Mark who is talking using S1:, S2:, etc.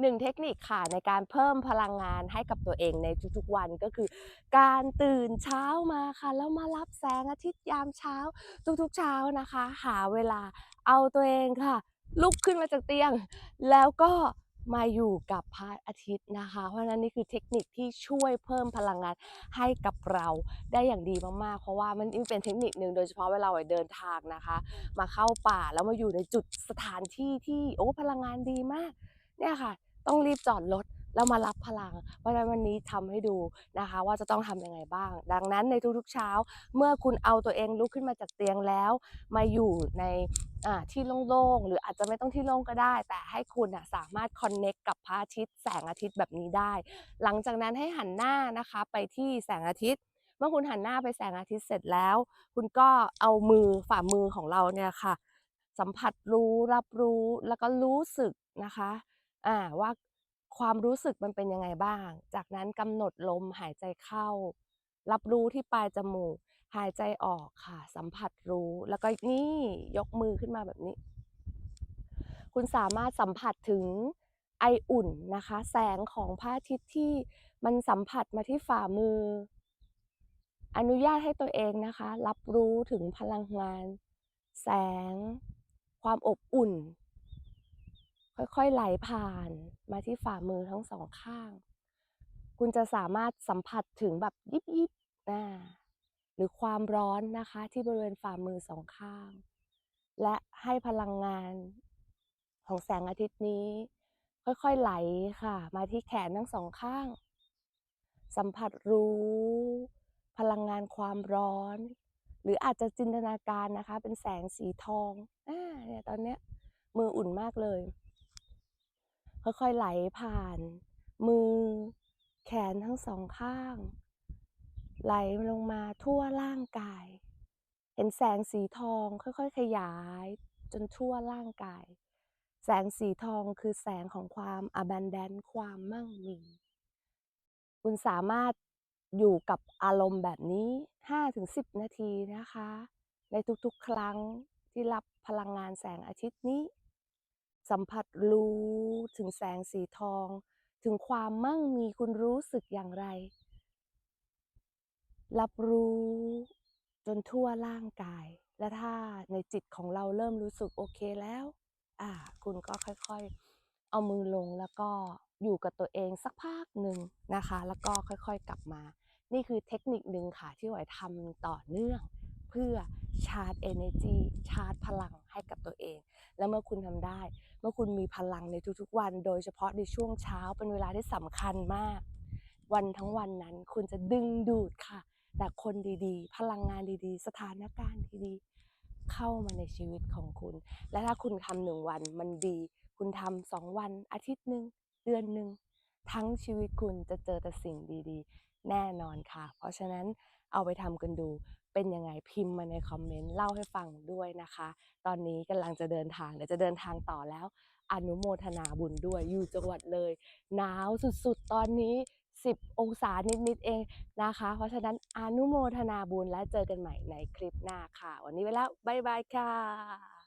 S1: หนึ่งเทคนิคค่ะในการเพิ่มพลังงานให้กับตัวเองในทุกๆวันก็คือ การตื่นเช้ามาค่ะแล้วมารับแสงอาทิตย์ยามเช้า ทุกๆเช้านะคะ หาเวลาเอาตัวเองค่ะ ลุกขึ้นมาจากเตียง แล้วก็มาอยู่กับพระอาทิตย์นะคะ เพราะฉะนั้นนี่คือเทคนิคที่ช่วยเพิ่มพลังงานให้กับเราได้อย่างดีมากๆ เพราะว่ามันเป็นเทคนิคหนึ่งโดยเฉพาะเวลาเราเดินทางนะคะ มาเข้าป่าแล้วมาอยู่ในจุดสถานที่ที่โอ้พลังงานดีมาก เนี่ยค่ะ ต้องรีบจอดรถแล้วมารับพลัง เพราะฉะนั้นวันนี้ทำให้ดูนะคะ ว่าจะต้องทำยังไงบ้าง ดังนั้นในทุกๆเช้า เมื่อคุณเอาตัวเองลุกขึ้นมาจากเตียงแล้ว มาอยู่ในที่โล่งๆ หรืออาจจะไม่ต้องที่โล่งก็ได้ แต่ให้คุณสามารถคอนเน็กกับพระอาทิตย์แสงอาทิตย์แบบนี้ได้ หลังจากนั้นให้หันหน้านะคะไปที่แสงอาทิตย์ เมื่อคุณหันหน้าไปแสงอาทิตย์เสร็จแล้ว คุณก็เอามือฝ่ามือของเราเนี่ยค่ะ สัมผัสรู้รับรู้แล้วก็รู้สึกนะคะ อ่าว่าความรู้สึกมันเป็นยังไงบ้าง จากนั้นกำหนดลมหายใจเข้า รับรู้ที่ปลายจมูก หายใจออกค่ะ สัมผัสรู้ แล้วก็นี่ยกมือขึ้นมาแบบนี้ คุณสามารถสัมผัสถึงไออุ่นนะคะ แสงของพระอาทิตย์ที่มันสัมผัสมาที่ฝ่ามือ อนุญาตให้ตัวเองนะคะ รับรู้ถึงพลังงาน แสง ความอบอุ่น ค่อยๆไหลผ่านมาที่ฝ่ามือทั้งสองข้าง คุณจะสามารถสัมผัสถึงแบบยิบๆอ่าหรือความร้อนนะคะที่บริเวณฝ่ามือสองข้าง และให้พลังงานของแสงอาทิตย์นี้ ค่อยๆไหลค่ะ มาที่แขนทั้งสองข้าง สัมผัสรู้ พลังงานความร้อน หรืออาจจะจินตนาการนะคะ เป็นแสงสีทองอาเนี่ยตอนเนี้ยมืออุ่นมากเลย ค่อยๆไหลผ่าน มือ แขนทั้งสองข้าง ไหลลงมาทั่วร่างกาย เห็นแสงสีทองค่อยๆ ขยาย จนทั่วร่างกาย แสงสีทองคือแสงของความ abundant ความมั่งมีคุณสามารถอยู่กับอารมณ์แบบนี้ 5-10 นาทีนะคะ ในทุกๆ ครั้งที่รับพลังงานแสงอาทิตย์นี้ สัมผัสรู้ถึงแสงสีทอง ถึงความมั่งมีคุณรู้สึกอย่างไร รับรู้จนทั่วร่างกาย และถ้าในจิตของเราเริ่มรู้สึกโอเคแล้ว อ่า คุณก็ค่อยๆ เอามือลงแล้วก็อยู่กับตัวเองสักพักหนึ่งนะคะ แล้วก็ค่อยๆกลับมา นี่คือเทคนิคหนึ่งค่ะที่หวยทำต่อเนื่อง เพื่อชาร์จ energy ชาร์จพลัง แล้วเมื่อคุณทำได้ เมื่อคุณมีพลังในทุกๆวัน โดยเฉพาะในช่วงเช้าเป็นเวลาที่สำคัญมาก วันทั้งวันนั้นคุณจะดึงดูดค่ะ แต่คนดีๆ พลังงานดีๆ สถานการณ์ดีๆ เข้ามาในชีวิตของคุณ และถ้าคุณทำหนึ่งวันมันดี คุณทำสองวันอาทิตย์หนึ่งเดือนหนึ่งทั้งชีวิตคุณจะเจอแต่สิ่งดีๆ แน่นอนค่ะ เพราะฉะนั้นเอาไปทำกันดู เป็นยังไงพิมพ์มาในคอมเมนต์เล่าให้ฟังด้วยนะคะ ตอนนี้กำลังจะเดินทางเดี๋ยวจะเดินทางต่อแล้ว อนุโมทนาบุญด้วยอยู่จังหวัดเลย หนาวสุดๆ ตอนนี้ 10 องศานิดๆเองนะคะ เพราะฉะนั้นอนุโมทนาบุญและเจอกันใหม่ในคลิปหน้าค่ะ วันนี้ไปแล้วบ๊ายบายค่ะ